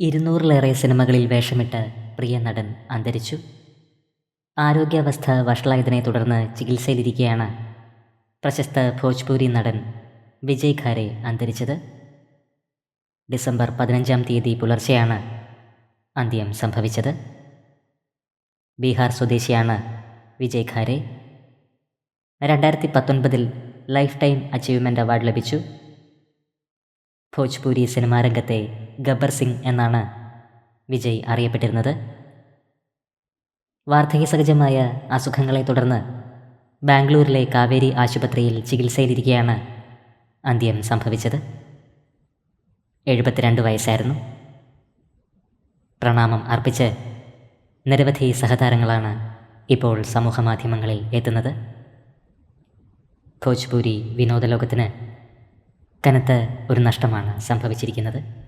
ഇരുന്നൂറിലേറെ സിനിമകളിൽ വേഷമിട്ട് പ്രിയ നടൻ അന്തരിച്ചു. ആരോഗ്യാവസ്ഥ വഷളായതിനെ തുടർന്ന് ചികിത്സയിലിരിക്കെയാണ് പ്രശസ്ത ഭോജ്പൂരി നടൻ വിജയ് ഖാരെ അന്തരിച്ചത്. ഡിസംബർ പതിനഞ്ചാം തീയതി പുലർച്ചെയാണ് അന്ത്യം സംഭവിച്ചത്. ബീഹാർ സ്വദേശിയാണ് വിജയ് ഖാരെ. രണ്ടായിരത്തി പത്തൊൻപതിൽ ലൈഫ് ടൈം അച്ചീവ്മെന്റ് അവാർഡ് ലഭിച്ചു. ഭോജ്പൂരി സിനിമാ രംഗത്തെ ഗബ്ബർ സിംഗ് എന്നാണ് വിജയ് അറിയപ്പെട്ടിരുന്നത്. വാർദ്ധക്യസഹജമായ അസുഖങ്ങളെ തുടർന്ന് ബാംഗ്ലൂരിലെ കാവേരി ആശുപത്രിയിൽ ചികിത്സയിലിരിക്കെയാണ് അന്ത്യം സംഭവിച്ചത്. എഴുപത്തിരണ്ട് വയസ്സായിരുന്നു. പ്രണാമം അർപ്പിച്ച് നിരവധി സഹതാരങ്ങളാണ് ഇപ്പോൾ സമൂഹമാധ്യമങ്ങളിൽ എത്തുന്നത്. ഭോജ്പൂരി വിനോദലോകത്തിന് കനത്ത ഒരു നഷ്ടമാണ് സംഭവിച്ചിരിക്കുന്നത്.